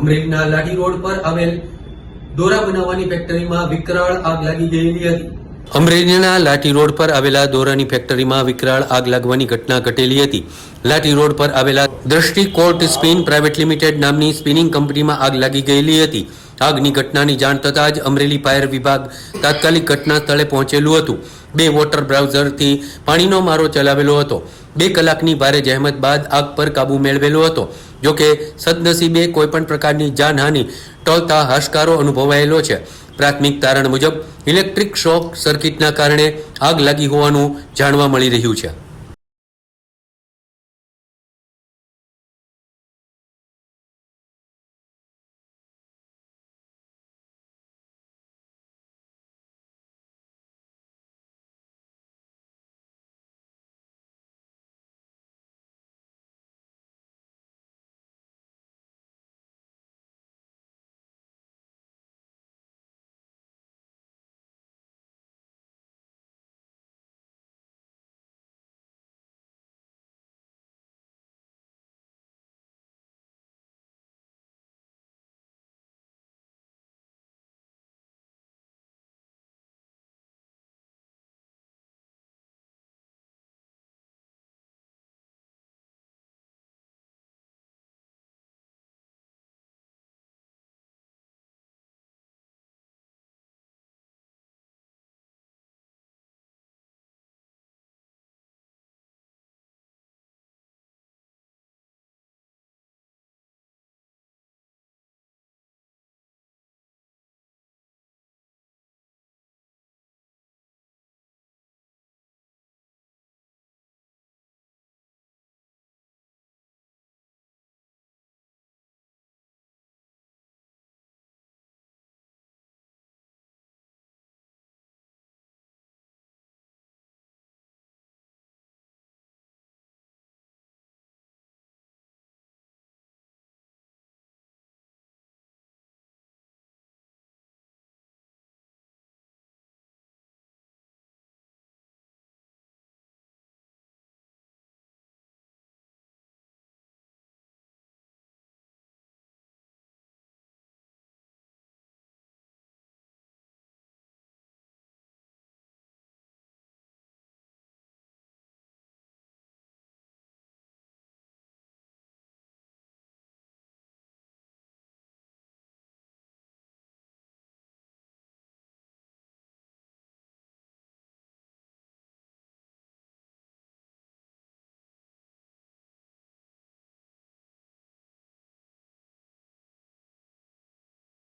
અમરેલીના લાઠી રોડ પર આવેલ દોરા બનાવવાની ફેક્ટરીમાં વિકરાળ આગ લાગી ગયેલી હતી. અમરેલીના લાઠી રોડ પર આવેલા દોરાની ફેક્ટરીમાં વિકરાળ આગ લાગવાની ઘટના ઘટેલી હતી. લાઠી રોડ પર આવેલા Drashti court spin private limited નામની સ્પિનિંગ કંપનીમાં આગ લાગી ગયેલી હતી. આગની ઘટનાની જાણ થતાં જ અમરેલી ફાયર વિભાગ તાત્કાલિક ઘટના સ્થળે પહોંચેલું હતું. બે વોટર બ્રાઉઝરથી પાણીનો મારો ચલાવેલો હતો. બે કલાકની ભારે જહેમત બાદ આગ પર કાબુ મેળવેલો હતો. જોકે સદનસીબે કોઈપણ પ્રકારની જાનહાનિ ટળતા હાશકારો અનુભવાયેલો છે. પ્રાથમિક તારણ મુજબ ઇલેક્ટ્રિક શોક સર્કિટના કારણે આગ લાગી હોવાનું જાણવા મળી રહ્યું છે.